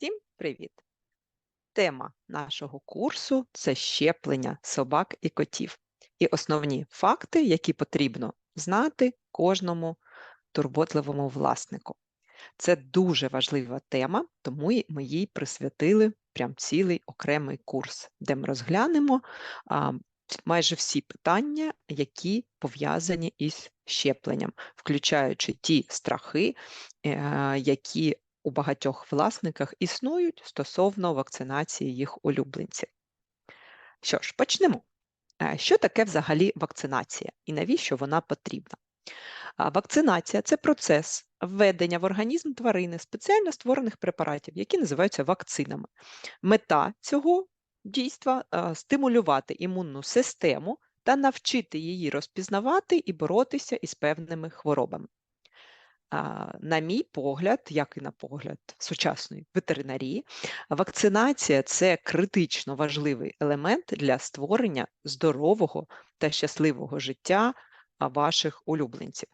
Всім привіт! Тема нашого курсу це щеплення собак і котів. І основні факти, які потрібно знати кожному турботливому власнику. Це дуже важлива тема, тому ми їй присвятили прям цілий окремий курс, де ми розглянемо а, майже всі питання, які пов'язані із щепленням, включаючи ті страхи, е, які у багатьох власниках існують стосовно вакцинації їх улюбленців. Що ж, почнемо. Е, Що таке взагалі вакцинація і навіщо вона потрібна? Вакцинація це процес введення в організм тварини спеціально створених препаратів, які називаються вакцинами. Мета цього дійства е, стимулювати імунну систему та навчити її розпізнавати і боротися із певними хворобами. На мій погляд, як і на погляд сучасної ветеринарії, вакцинація це критично важливий елемент для створення здорового та щасливого життя ваших улюбленців.